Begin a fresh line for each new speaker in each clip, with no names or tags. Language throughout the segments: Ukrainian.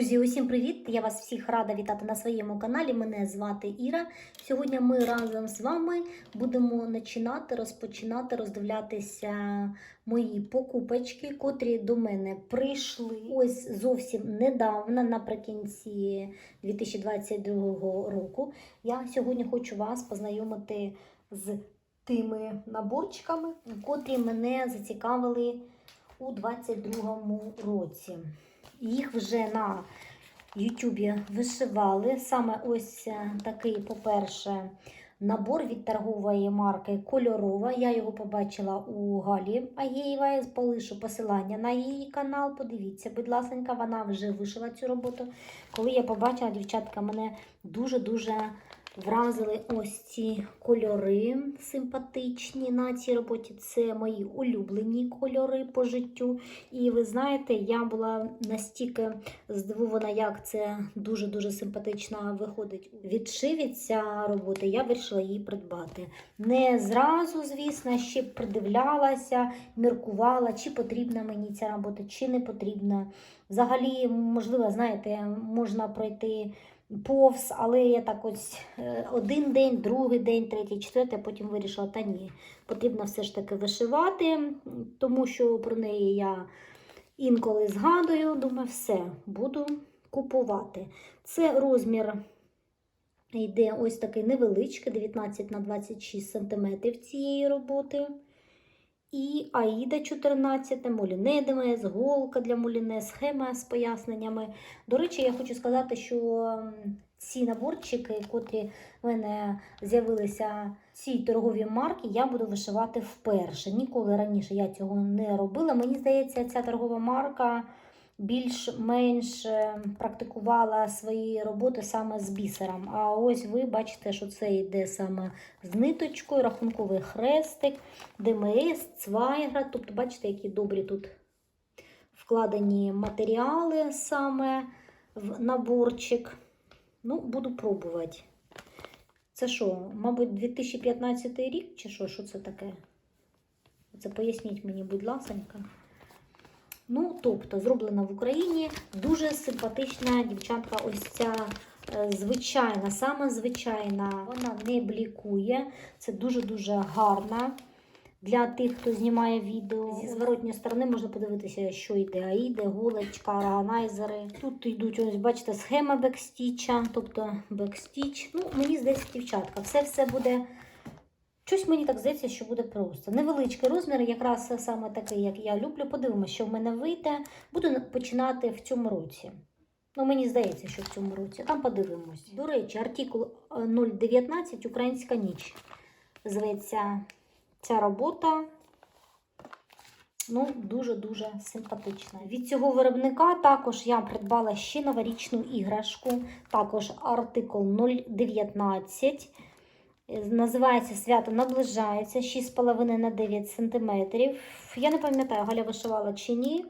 Друзі, усім привіт! Я вас всіх рада вітати на своєму каналі. Мене звати Іра. Сьогодні ми разом з вами будемо починати розпочинати роздивлятися мої покупочки, котрі до мене прийшли ось зовсім недавно, наприкінці 2022 року. Я сьогодні хочу вас познайомити з тими наборчиками, котрі мене зацікавили у 2022 році. Їх вже на Ютубі вишивали. Саме ось е, такий, по-перше, набор від торгової марки Кольорова. Я його побачила у Галі Агєєва. Полишу посилання на її канал. Подивіться, будь ласка, вона вже вишила цю роботу. Коли я побачила, дівчатка, мене дуже-дуже вразили ось ці кольори симпатичні на цій роботі. Це мої улюблені кольори по життю. І ви знаєте, я була настільки здивована, як це дуже-дуже симпатично виходить у відшиві ця робота. Я вирішила її придбати. Не зразу, звісно, ще придивлялася, міркувала, чи потрібна мені ця робота, чи не потрібна. Взагалі, можливо, знаєте, можна пройти повз, але я так ось е, один день, другий день, третій, четвертий, потім вирішила, та ні, потрібно все ж таки вишивати, тому що про неї я інколи згадую, думаю, все, буду купувати. Це розмір йде ось такий невеличкий, 19 на 26 см цієї роботи. І Аїда 14, Моліне ДМС, голка для Моліне, схема з поясненнями. До речі, я хочу сказати, що ці наборчики, котрі в мене з'явилися ці торгові марки, я буду вишивати вперше. Ніколи раніше я цього не робила. Мені здається, ця торгова марка більш-менш е, практикувала свої роботи саме з бісером. А ось ви бачите, що це йде саме з ниточкою, рахунковий хрестик, ДМС, цвайгра. Тобто, бачите, які добрі тут вкладені матеріали саме в наборчик. Ну, буду пробувати. Це що, мабуть, 2015 рік чи що? Що це таке? Це поясніть мені, будь ласка. Ну, тобто, зроблена в Україні. Дуже симпатична дівчатка, ось ця е, звичайна, саме звичайна. Вона не блікує. Це дуже-дуже гарна. Для тих, хто знімає відео зі зворотньої сторони, можна подивитися, що йде аїде, голочка, органайзери. Тут йдуть, ось бачите, схема бекстіча, тобто бекстіч. Ну, мені здається, дівчатка, все все буде. Щось мені так здається, що буде просто. Невеличкий розмір, якраз саме такий, як я люблю. Подивимося, що в мене вийде. Буду починати в цьому році. Ну, мені здається, що в цьому році. Там подивимось. До речі, артикул е, 019 Українська ніч. Зветься ця робота. Ну, дуже-дуже симпатична. Від цього виробника також я придбала ще новорічну іграшку. Також артикул 019. Називається свято наближається 6,5 на 9 см. Я не пам'ятаю, Галя вишивала чи ні.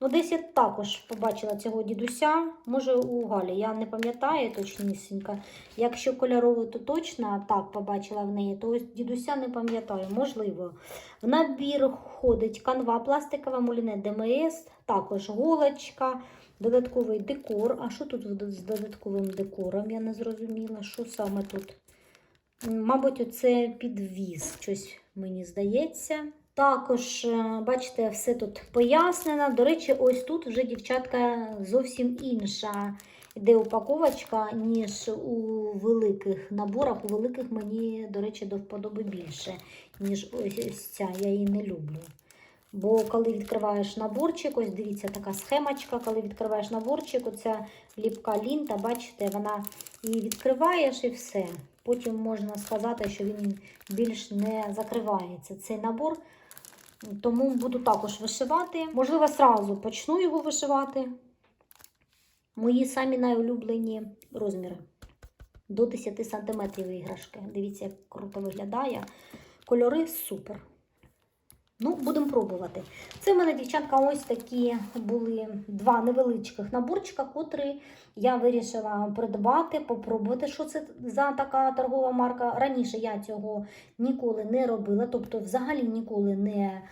Ну, десь я також побачила цього дідуся. Може, у Галі. Я не пам'ятаю точнісінько. Якщо кольорову, то точно так побачила в неї, то ось дідуся не пам'ятаю, можливо. В набір входить канва пластикова, муліне ДМС, також голочка, додатковий декор. А що тут з додатковим декором? Я не зрозуміла, що саме тут. Мабуть, оце підвіз, щось мені здається. Також, е, бачите, все тут пояснено. До речі, ось тут вже дівчатка зовсім інша йде упаковочка, ніж у великих наборах. У великих мені, до речі, до вподоби більше, ніж ось, ось ця. Я її не люблю. Бо коли відкриваєш наборчик, ось дивіться, така схемочка, коли відкриваєш наборчик, оця ліпка лінта, бачите, вона її відкриваєш і все. Потім можна сказати, що він більш не закривається. Цей набор. Тому буду також вишивати. Можливо, сразу почну його вишивати. Мої самі найулюблені розміри. До 10 см іграшки. Дивіться, як круто виглядає. Кольори супер. Ну, будемо пробувати. Це в мене, дівчатка, ось такі були два невеличких наборчика, котрі я вирішила придбати, попробувати, що це за така торгова марка. Раніше я цього ніколи не робила, тобто взагалі ніколи не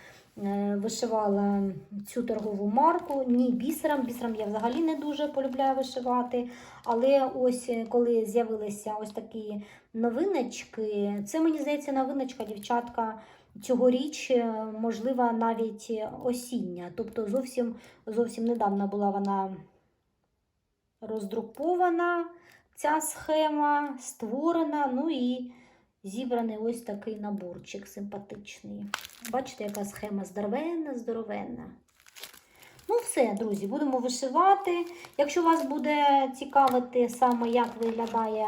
е, вишивала цю торгову марку. Ні, бісером. Бісером я взагалі не дуже полюбляю вишивати. Але ось е, коли з'явилися ось такі новиночки, це мені здається новиночка, дівчатка. Цьогоріч, е, можливо, навіть осіння. Тобто зовсім, зовсім недавно була вона роздрукована, ця схема створена, ну і зібраний ось такий наборчик симпатичний. Бачите, яка схема здоровенна, здоровенна. Ну, все, друзі, будемо вишивати. Якщо вас буде цікавити саме, як виглядає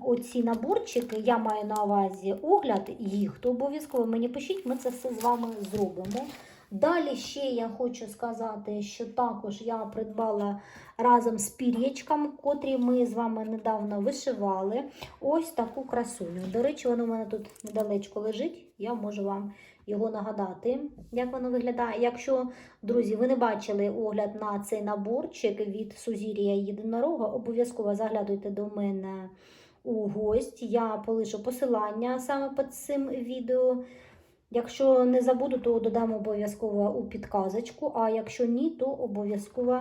оці наборчики, я маю на увазі огляд їх, то обов'язково мені пишіть, ми це все з вами зробимо. Далі ще я хочу сказати, що також я придбала разом з пір'ячком, котрі ми з вами недавно вишивали. Ось таку красуню. До речі, воно у мене тут недалечко лежить. Я можу вам його нагадати, як воно виглядає. Якщо, друзі, ви не бачили огляд на цей наборчик від Сузір'я Єдинорога, обов'язково заглядуйте до мене у гості. Я полишу посилання саме під цим відео. Якщо не забуду, то додам обов'язково у підказочку, а якщо ні, то обов'язково,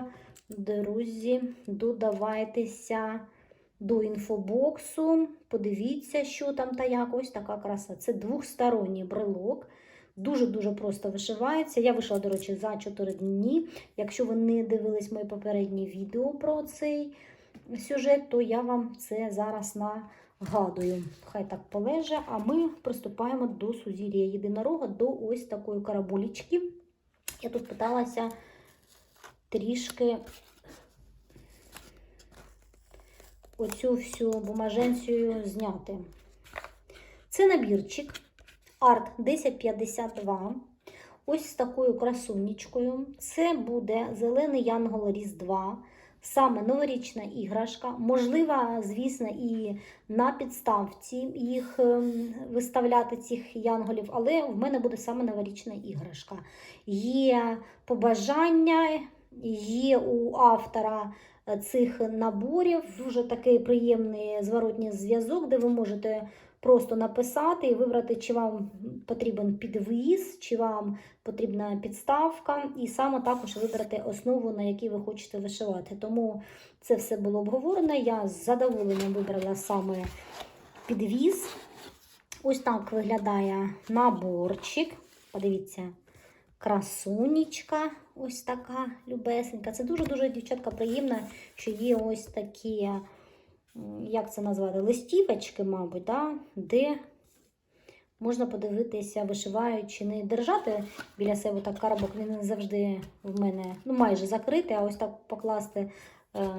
друзі, додавайтеся до інфобоксу. Подивіться, що там та як. Ось така краса. Це двохсторонній брелок. Дуже-дуже просто вишивається. Я вийшла, до речі, за 4 дні. Якщо ви не дивились моє попереднє відео про цей сюжет, то я вам це зараз нагадую. Хай так полеже, а ми приступаємо до сузір'я єдинорога, до ось такої карабулічки. Я тут питалася трішки оцю всю бумаженцію зняти. Це набірчик Art 1052. Ось з такою красунечкою. Це буде зелений янгол Різдва. Саме новорічна іграшка. Можливо, звісно, і на підставці їх ем, виставляти цих янголів, але в мене буде саме новорічна іграшка. Є побажання, є у автора е, цих наборів дуже такий приємний зворотній зв'язок, де ви можете просто написати і вибрати, чи вам потрібен підвіз, чи вам потрібна підставка, і саме також вибрати основу, на якій ви хочете вишивати. Тому це все було обговорено. Я з задоволенням вибрала саме підвіз. Ось так виглядає наборчик. Подивіться, красунечка, ось така любесенька. Це дуже-дуже, дівчатка, приємно, що є ось такі як це назвати, листівочки, мабуть, да? де можна подивитися, вишиваючи, не держати біля себе так карабок, він не завжди в мене ну, майже закритий, а ось так покласти е,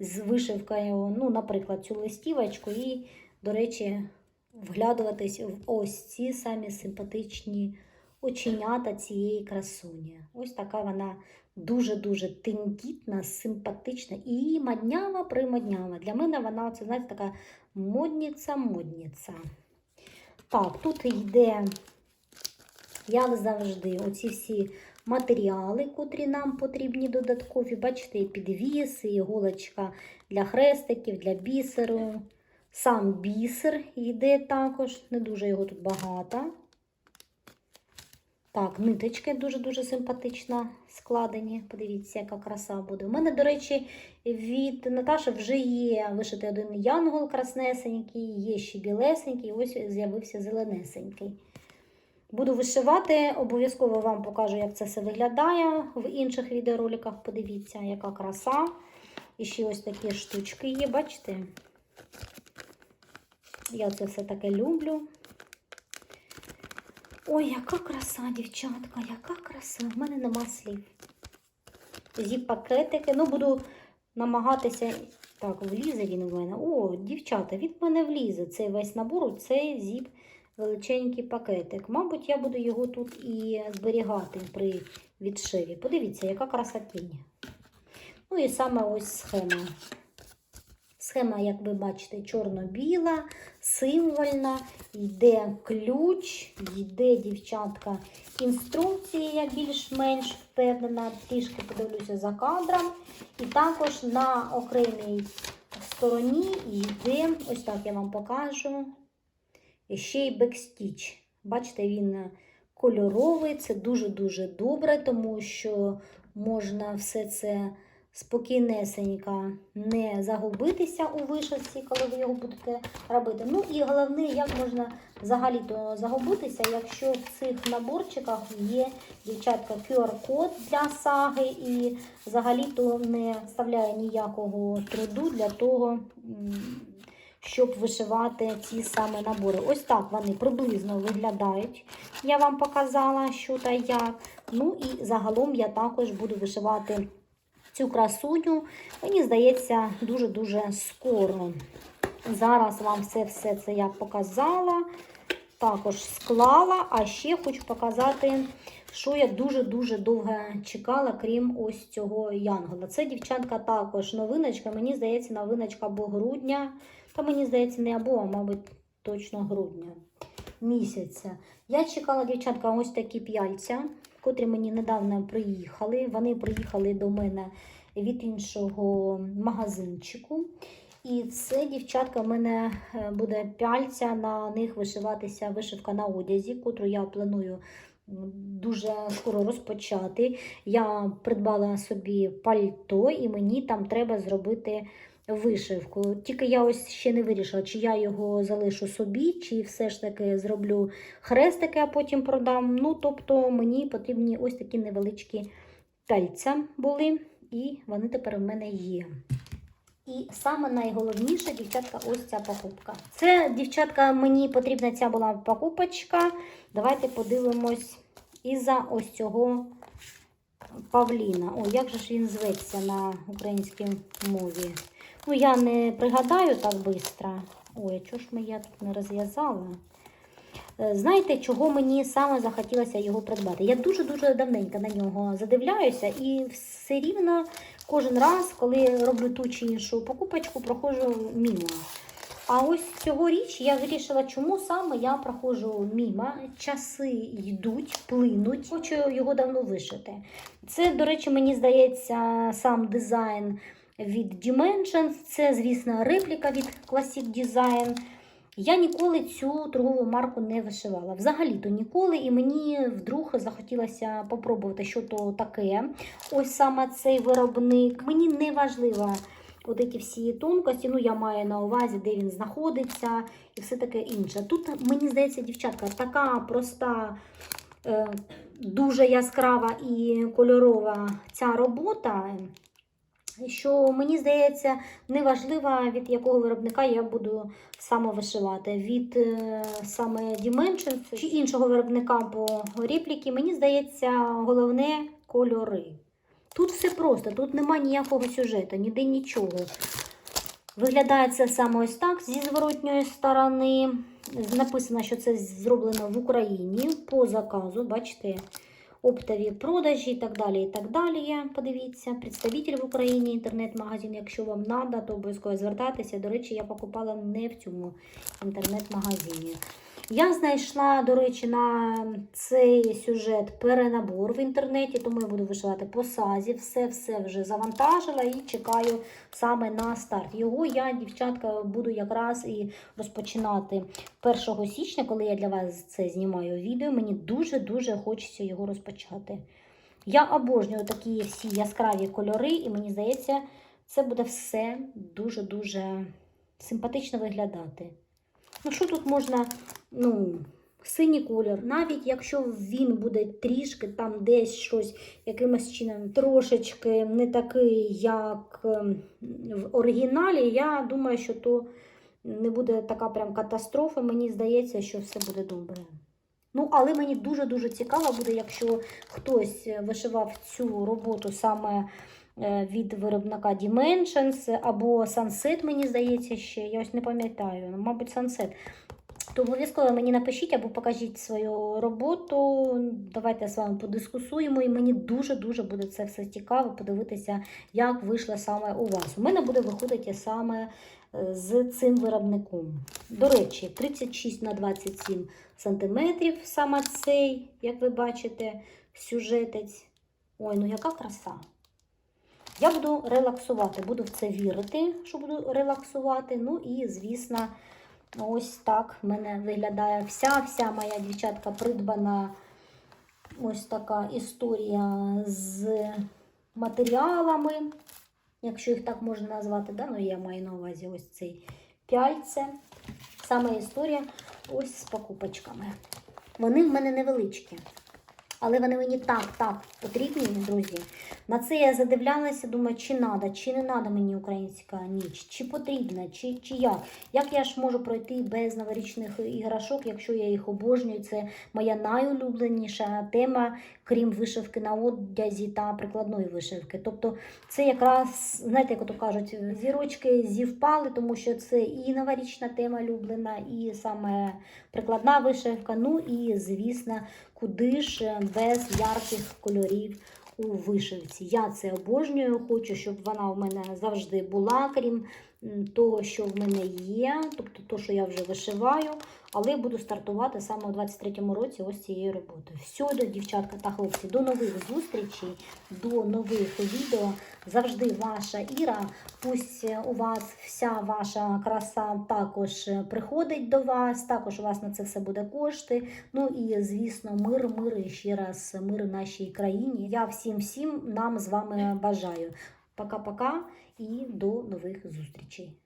з вишивкою, ну, наприклад, цю листівочку, і, до речі, вглядуватись в ось ці самі симпатичні оченята цієї красуні. Ось така вона дуже-дуже тендітна, симпатична і моднява примоднява. Для мене вона, це, знаєте, така модниця-модниця. Так, тут йде, як завжди, оці всі матеріали, котрі нам потрібні додаткові. Бачите, і підвіс, і іголочка для хрестиків, для бісеру. Сам бісер йде також, не дуже його тут багато. Так, ниточки дуже-дуже симпатично складені. Подивіться, яка краса буде. У мене, до речі, від Наташі вже є вишитий один янгол краснесенький, є ще білесенький, ось з'явився зеленесенький. Буду вишивати, обов'язково вам покажу, як це все виглядає в інших відеороликах. Подивіться, яка краса. І ще ось такі штучки є, бачите? Я це все таке люблю. Ой, яка краса, дівчатка, яка краса. В мене нема слів. Зіп-пакетики. Ну, буду намагатися. Так, влізе він у мене. О, дівчата, він в мене влізе. Цей весь набор, цей зіп величенький пакетик. Мабуть, я буду його тут і зберігати при відшиві. Подивіться, яка краса тінь. Ну і саме ось схема. Схема, як ви бачите, чорно-біла, символьна, йде ключ, йде, дівчатка, інструкція, більш-менш впевнена, трішки подивлюся за кадром. І також на окремій стороні йде, ось так я вам покажу, ще й бекстіч. Бачите, він кольоровий. Це дуже-дуже добре, тому що можна все це спокійнесенько не загубитися у вишивці, коли ви його будете робити. Ну і головне, як можна взагалі-то загубитися, якщо в цих наборчиках є дівчатка QR-код для саги і взагалі-то не вставляє ніякого труду для того. Щоб вишивати ці саме набори. Ось так вони приблизно виглядають. Я вам показала, що та як. Ну і загалом я також буду вишивати цю красуню, мені здається, дуже-дуже скоро. Зараз вам все, все це я показала, також склала, а ще хочу показати, що я дуже-дуже довго чекала, крім ось цього янгола. Це, дівчатка, також новиночка. Мені здається, новиночка або грудня, та мені здається, не або, а мабуть, точно грудня місяця. Я чекала, дівчатка, ось такі п'яльця, котрі мені недавно приїхали. Вони приїхали до мене від іншого магазинчику. І це, дівчатка, в мене е, буде пяльця, на них вишиватися вишивка на одязі, котру я планую дуже скоро розпочати. Я придбала собі пальто, і мені там треба зробити вишивку. Тільки я ось ще не вирішила, чи я його залишу собі, чи все ж таки зроблю хрестики, а потім продам. Ну, тобто мені потрібні ось такі невеличкі пяльця були, і вони тепер в мене є. І саме найголовніше, дівчатка, ось ця покупка. Це, дівчатка, мені потрібна ця була покупочка. Давайте подивимось із-за ось цього Павліна. О, як же ж він зветься на українській мові? Ну, я не пригадаю так швидко. Ой, чого ж ми я тут не розв'язала? Е, Знаєте, чого мені саме захотілося його придбати? Я дуже-дуже давненько на нього задивляюся, і все рівно кожен раз, коли роблю ту чи іншу покупочку, проходжу мімо. А ось цьогоріч я вирішила, чому саме я проходжу мімо. Часи йдуть, плинуть. Хочу його давно вишити. Це, до речі, мені здається, сам дизайн від Dimensions. Це, звісно, репліка від Classic Design. Я ніколи цю торгову марку не вишивала. Взагалі-то ніколи, і мені вдруг захотілося попробувати, що то таке. Ось саме цей виробник. Мені не важливо ці всі тонкості. Ну, я маю на увазі, де він знаходиться, і все таке інше. Тут, мені здається, дівчатка, така проста, е, дуже яскрава і кольорова ця робота. Що мені здається, неважливо, від якого виробника я буду саме вишивати. Від е, саме Dimensions чи іншого виробника по репліки, мені здається, головне кольори. Тут все просто, тут немає ніякого сюжету, ніде нічого. Виглядає це саме ось так зі зворотньої сторони. Написано, що це зроблено в Україні по заказу. Бачите, оптові продажі і так далі. і так далі. Подивіться, представитель в Україні, інтернет-магазин. Якщо вам треба, то обов'язково звертайтеся. До речі, я покупала не в цьому інтернет-магазині. Я знайшла, до речі, на цей сюжет перенабор в інтернеті, тому я буду вишивати по сазі. Все-все вже завантажила і чекаю саме на старт. Його я, дівчатка, буду якраз і розпочинати 1 січня, коли я для вас це знімаю відео. Мені дуже-дуже хочеться його розпочати. Я обожнюю такі всі яскраві кольори, і мені здається, це буде все дуже-дуже симпатично виглядати. Ну, що тут можна, ну, синій колір, навіть якщо він буде трішки там десь щось якимось чином трошечки не такий, як ем, в оригіналі, я думаю, що то не буде така прям катастрофа. Мені здається, що все буде добре. Ну, але мені дуже-дуже цікаво буде, якщо хтось вишивав цю роботу саме е, від виробника Dimensions або Sunset, мені здається, ще. Я ось не пам'ятаю, ну, мабуть, Sunset. То обов'язково мені напишіть або покажіть свою роботу. Давайте з вами подискусуємо. І мені дуже-дуже буде це все цікаво подивитися, як вийшло саме у вас. У мене буде виходити саме е, з цим виробником. До речі, 36 на 27 сантиметрів саме цей, як ви бачите, сюжетець. Ой, ну яка краса! Я буду релаксувати, буду в це вірити, що буду релаксувати. Ну і, звісно, ось так в мене виглядає вся вся моя дівчатка придбана ось така історія з матеріалами, якщо їх так можна назвати, да? ну я маю на увазі ось цей пяльце. Саме історія ось з покупочками. Вони в мене невеличкі. Але вони мені так, так потрібні, друзі. На це я задивлялася, думаю, чи треба, чи не треба мені українська ніч, чи потрібна, чи, чи як. Як я ж можу пройти без новорічних іграшок, якщо я їх обожнюю? Це моя найулюбленіша тема, крім вишивки на одязі та прикладної вишивки. Тобто це якраз, знаєте, як ото кажуть, зірочки зівпали, тому що це і новорічна тема улюблена, і саме прикладна вишивка. Ну і, звісно, куди ж е, без ярких кольорів у вишивці. Я це обожнюю, хочу, щоб вона в мене завжди була, крім того, що в мене є, тобто то, що я вже вишиваю, але я буду стартувати саме у 23-му році ось цією роботою. Все, до дівчатка та хлопці, до нових зустрічей, до нових відео. Завжди ваша Іра. Пусть у вас вся ваша краса також приходить до вас, також у вас на це все буде кошти. Ну і звісно, мир, мир і ще раз мир нашій країні. Я всім всім нам з вами бажаю. Пока-пока і до нових зустрічей.